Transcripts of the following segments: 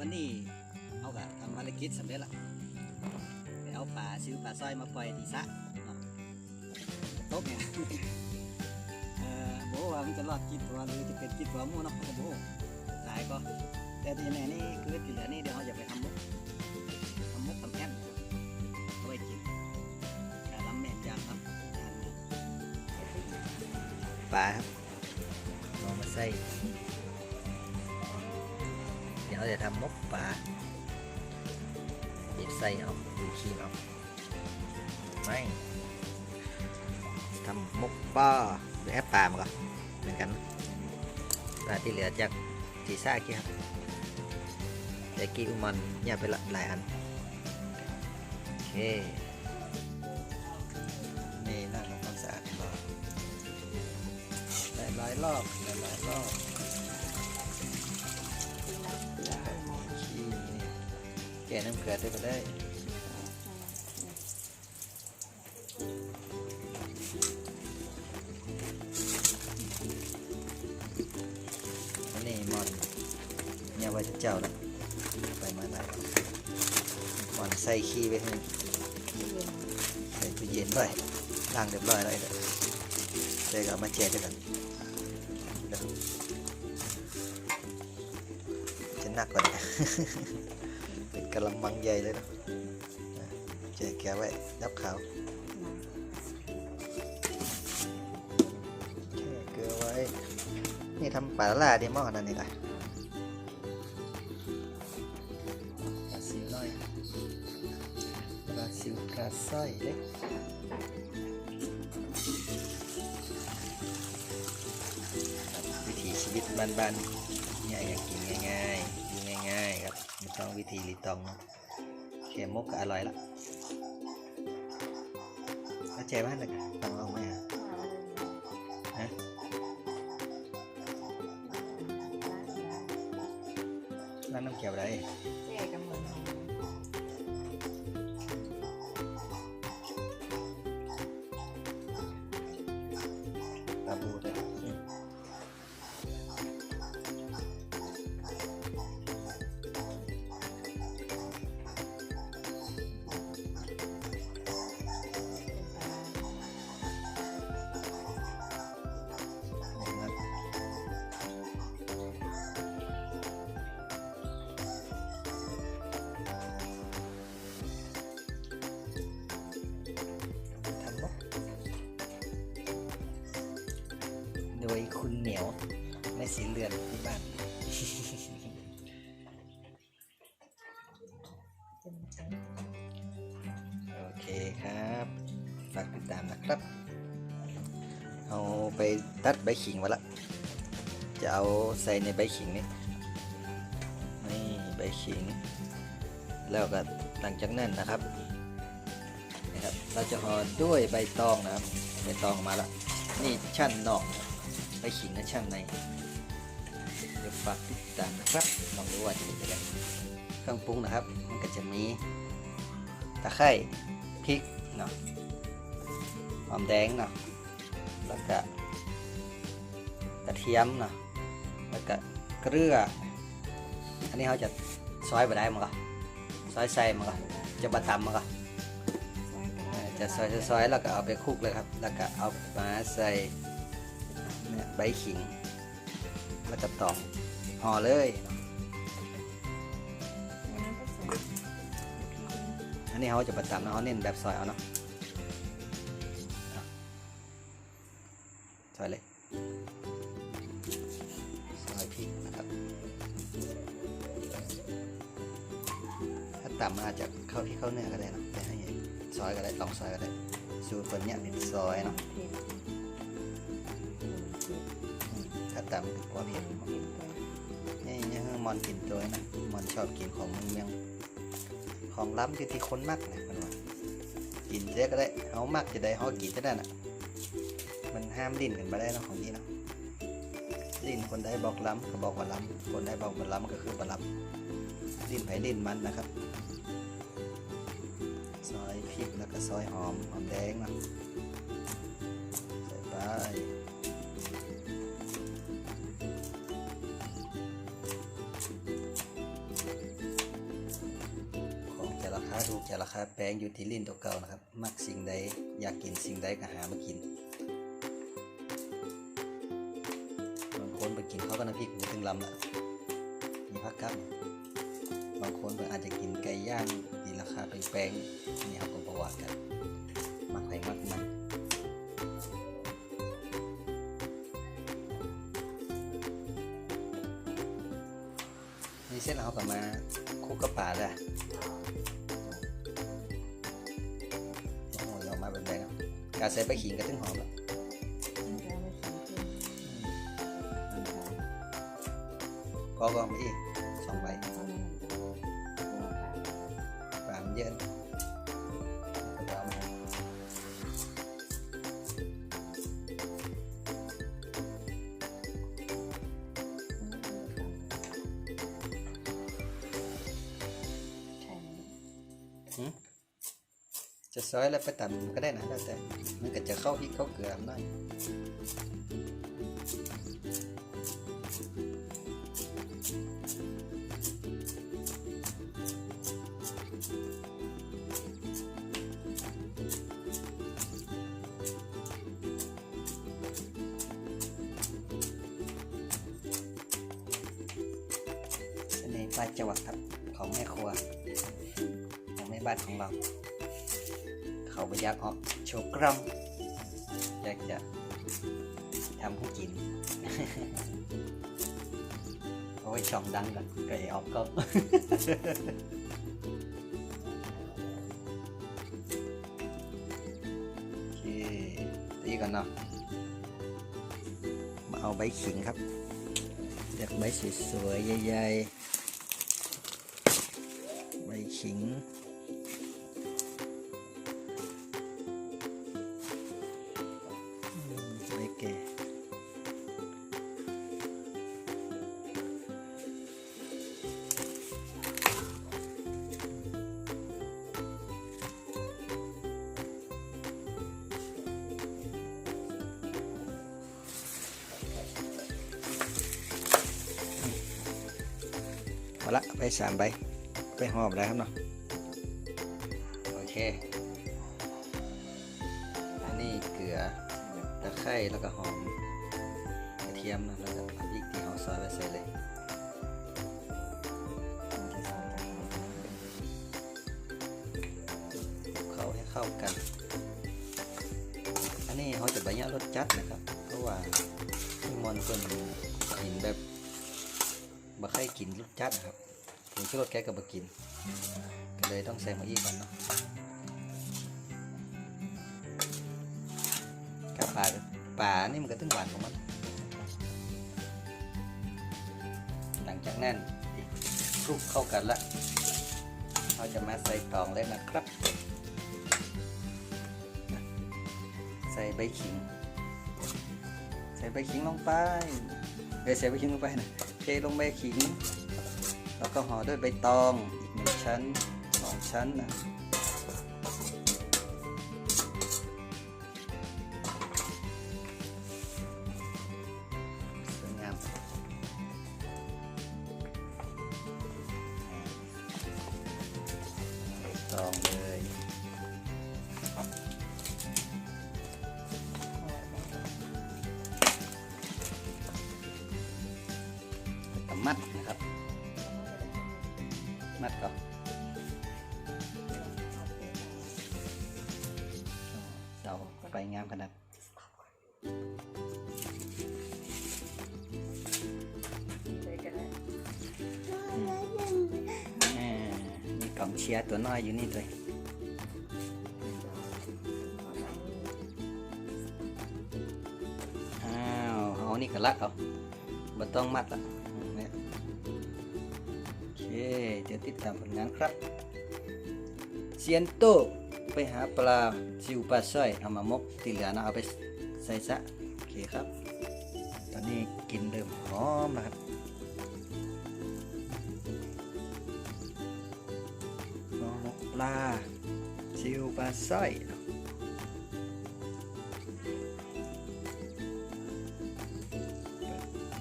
วันนี้เอากะทำภารกิจสำเร็จละไปเอาปลาซื้อปลาสร้อยมาปล่อยที่สระตกเนี่ยเออโบว่ามันจะรอดกินตัวหรือจะเป็นกินตัวหมูเนาะก็โบตายก็แต่ที่แน่นี่คือที่เหลือนี่เดี๋ยวเราจะไปทำมุกทำมุกทำแอมเอาไว้กินแต่ลำแม่นยางครับยางนะปลาครับเอามาใส่ เราจะทำมกปลาบีบใส่เอาดูครีมเอาไม่ทำมกปลาหรือแอปปลามาก่อนเหมือนกันปลาที่เหลือจากทีซ่ากี้ครับแต่กี้อุมันเนี่ยไปละหลายอันโอเคนี่ล้าทำความสะอาดรอบหลายๆรอบหลายๆรอบ กน้ำเกลือได้ก็ได้อันนี้มอนเนี่ยว่าจะเจ้าละไปมาได้มอนใส่ขี้ไปให้ใส่ตู้เย็นไว้ล้างเรียบร้อยแล้วเด้อเดี๋ยวก็มาแจกด้วยกันเดี๋ยวจะหนักกว่านี้ เป็นกระมังใหญ่เลยนะนะแจกแกไว้ยับขาวแช่เกลือไว้ นี่ทำปลาละลาดีมากนาดนี้เลยปลาซิวน้อยปลาซิวกาสร้อยเล็กวิถีชีวิตบ้านๆเนี่ยอยากกินง่ายๆกินง่ายๆ ตองวิธีรีตองเข็มมกก็อร่อยละแล้วเจ๊บ้านเลยต้องเอาไหมอะฮะร้านน้ำเขียวไรเจ๊กันหมดป คุณเหนียว ไม่สีเลือนที่บ้านโอเคครับ ฝากติดตามนะครับ เอาไปตัดใบขิงมาละ จะเอาใส่ในใบขิงนี่นี่ใบขิง แล้วก็หลังจากนั้นนะครับนะครับ เราจะห่อด้วยใบตองนะครับ ใบตองมาละ นี่ชั้นนอก ขิงและชั้นในเดี๋ยวฝากติดตามนะครับลองดูว่าจะเป็นยังไงเครื่องปรุงนะครับ มันก็จะมีตะไคร้พริกเนาะหอมแดงเนาะแล้วก็กระเทียมเนาะแล้วก็เกลือ อันนี้เขาจะซอยไปได้มั้งก็ซอยใส่มั้งก็จะบะตำมั้งก็เออจะซอยซอยๆแล้วก็เอาไปคลุกเลยครับ แล้วก็เอามาใส่ เนี่ยใบขิงแล้วก็ตองห่อเลยอันนี้เขาจะบะตำนะเขาเน้นแบบซอยเอาเนาะซอยเลยซอยพริกนะครับถ้าต่ำมันอาจจะเข้าที่เข้าเนื้อก็ได้นะแต่ให้ซอยก็ได้ลองซอยก็ได้สูตรคนเนี้ยเป็นซอยเนาะ ต่ำก็กว่าเผ็ดนี่ยังมอนกินตัวนะมอนชอบกินของเมืองเมืองของล้ำอยู่ที่คนมักนะมันว่ากินเยอะก็ได้เขามักจะได้เขากินจะได้น่ะมันห้ามดิ้นกันมาได้นะของนี่เนาะดิ้นคนใดบอกล้ำก็บอกว่าล้ำคนใดบอกว่าล้ำก็คือว่าล้ำดิ้นไผ่ดิ้นมันนะครับซอยพริกแล้วก็ซอยหอมหอมแดงนะใส่ไปาถูกใจราคาแพงอยู่ที่ลิ้นตัวเก่านะครับ มักสิ่งใดอยากกินสิ่งใดก็หามากินบางคนไปกินเขาวก็น้ำพริกหมูถึงลำละมีพักกับ บางคนก็อาจจะกินไก่ย่างที่ราคาแพงๆนี่เขาก็ประวัติกันมักไปมักมันนี่เส้นเรากลับมาคุกกับปลาเลย ใส่ใบขิงก็ถึงหอมแล้วก็ก็มาอีกสองใบปลามเยอะนะก็เอาม จะซอยแล้วไปตัดก็ได้นะแล้วแต่ มันก็จะเข้าพริกเข้าเกลือหน่อยเสน่ห์ปลายจวักครับของแม่ครัวของแม่บ้านของเรา เขาไปอยากออกโชว์กล้องอยากจะทำให้กินเอาไว้ช่องดังก่อนก็ไอออกกล้องโอเคตีก่อนเนาะมาเอาใบขิงครับเลือกใบสวยๆใหญ่ๆใบขิง ไปสามใบ ไปหอบได้ครับเนาะ โอเค อันนี้เกลือ ตะไคร้ แล้วก็หอม กระเทียมนะแล้วก็พริกที่เราซอยไว้ใส่เลยเข้าให้เข้ากัน อันนี้เขาจะใบยะรสจัดนะครับ เพราะว่าที่มอนเพิ่นกินแบบบ่ค่กินรสจัดครับ ถึงชื่อรสแกก็บ่กินก็เลยต้องใส่มาอีกก่อนเนาะกับปลาปลานี่มันก็ตึงหวานของมัน หลังจากนั้นคลุกเข้ากันละเราจะมาใส่ตองเลยนะครับ ใส่ใบขิง ใส่ใบขิงลงไปเอ้ยวใส่ใบขิงลงไปนะเทลงใบขิง แล้วก็ห่อด้วยใบตองอีกหนึ่งชั้นสองชั้นนะสวยงามตอง ไปงามขนาดอ่ามีกล่องเชียร์ตัวน้อยอยู่นี่ด้วยอ้าวเอานี่ก็ลักเอาบ่ต้องมัดละเนี่ยโอเค เดี๋ยวติดตามผลงานครับเซียนโต ไปหาปลาซิวปลาสร้อยเอามามกที่เหลือนะเอาไปใส่ซะโอเคครับ ตอนนี้กลินเริ่มหอมแล้วครับหอหมกปลาซิวปลาสร้อย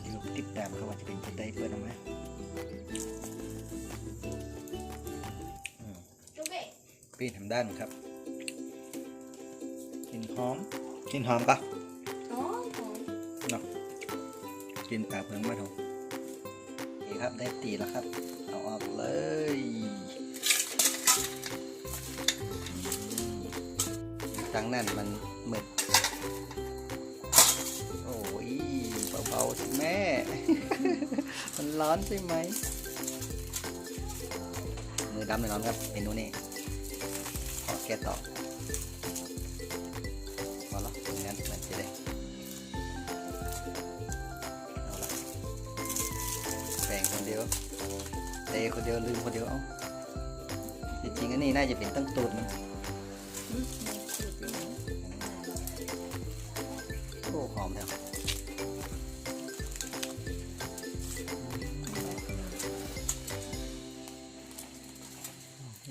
เดี๋ยวติดตามเขาว่าจะเป็นจะได้เปิดออกมาอืม Chú Nghệ ปีนทำด้านครับ กลินหอมปะหอมหอมเนาะกลินปลาเพิงมาถูกโอเคครับได้ตีแล้วครับ เอาออกเลยอืมตั้งนั่นมันหมึกโอ้ยเบาๆสิแม่ มันร้อนใช่ไหมมือดำแน่นอนครับเมนูนี้ขอแก้ต่อ ดียวเตะคนเดียวลืมคนเดียวเอาจริงๆอันนี้น่าจะเป็นตั้งตูดมันโอ้หอมแล้ว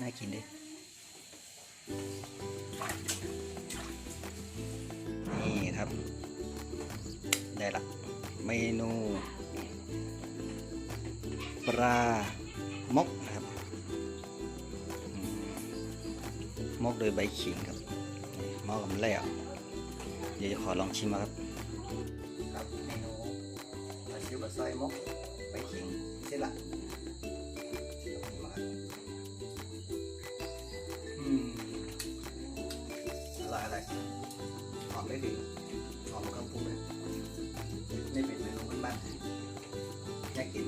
น่ากินดินี่ครับ ได้ละเมนู ปลามกนะครับมกโดยใบขิงครับหมอกับแล้วเดี๋ยวจะขอลองชิมมาครับ ครับเมนูปลาชิวกับซอยมกใบขิงเสร็จละอืมอะไรอะไรหอมได้ดีหอมเครื่องปรุงเลยนี่เป็นเมนูบ้านๆแยกกิน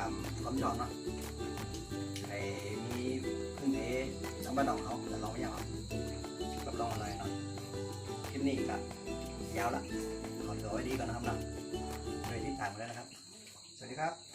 ามความชอดเนาะไอ้มีพึ่งเอทั้งบ้านดองเขาแต่ลองไม่ยาวกับลองอะไรเนาะคลิปนี้ก็ยาวละขอตัวไว้ดีก่อนนะครับเนาะไปที่ต่างกันแล้วนะครับ สวัสดีครับ